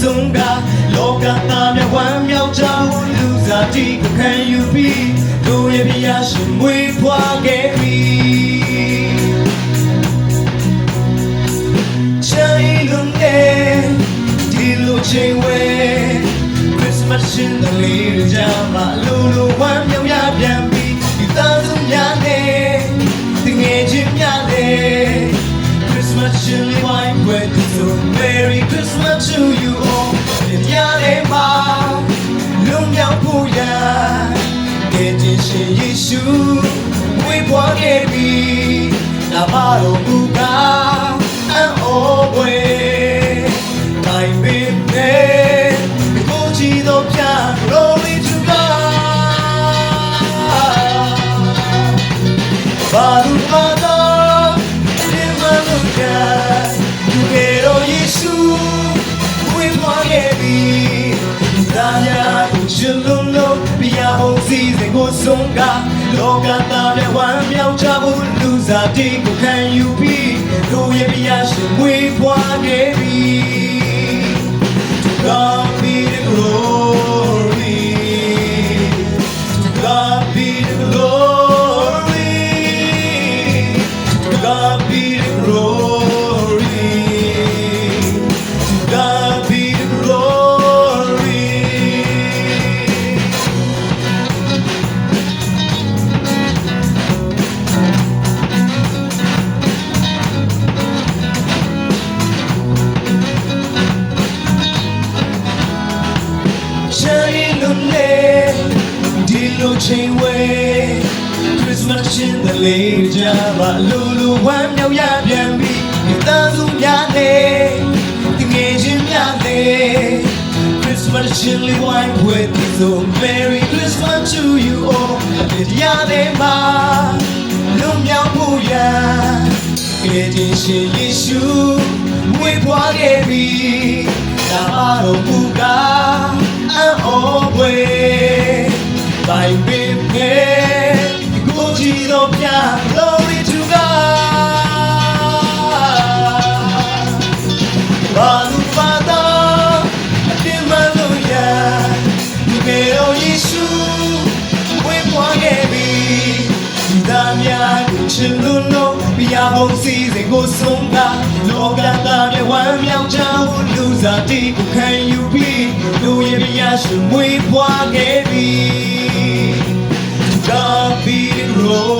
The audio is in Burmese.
ဆုံးကလောကသားများဝမ်းမြောက်ကြဖို့လူစားတီကိုခံယူပြီးတို့ရဲ့ပြရရှင်ဝေဘွားခဲ့ပြီချိန်လုံးနဲ့ဒီလိုချိန်ဝဲ Christmas ရှင်တလေးတွေကြမှာလူလူဝမ်းမြောက်ရပြန်ပြီဒီသားစုများနဲ့တငယ်ချင်းများနဲ့ Christmas ရှင်လေးဝိုင်းပွဲသူဆို Merry Christmas to you all ဒီညလေးမှာလူမြောက်ဖို့ရကဲတင်ရှင်ယေရှုဝေးပွားခဲ့ပြီနာမတော်မူကား and always my baby ဘာလို့မတော်ဒီမလို့ကသူကေရောယေရှုဝိမာရဲ့ပြီဒါညာကိုချစ်လုံးလုံးပြရဖို့စီစဉ်ကိုဆုံးကလောကသားရဲ့ဝမ်းမြောက်ကြဖို့လူစားတီကိုခံယူပြီးတို့ရဲ့ပြရရှင်ဝေဖွာခဲ့ပြီ God be the glory To God be the glory လိုချိန်ဝဲ Christmas ရှင်တလေးကြပါလူလူဝမ်းမြောက်ရပြန်ပြီဒီသားစုများနဲ့တငယ်ချင်းများနဲ့ Christmas ရှင်လေးဝိုင်းပွဲဒီဆို Merry Christmas to you all ဒီရတဲ့မှာလူမြောက်ဖို့ရကလေးတင်ရှင်ယေရှုမွေးဖွားခဲ့ပြီဒါမှတော့မူကား ကေရောယေရှုဝေးပွားခဲ့ပြီဒီသားများကိုချစ်လို့လို့ပြရဖို့စီစဉ်ကိုဆုံးကလောကသားရဲ့ဝမ်းမြောက်ကြဖို့လူစားတီကိုခံယူပြီးလူရဲ့ပြရရှင်ဝေးပွားခဲ့ပြီ To God be the glory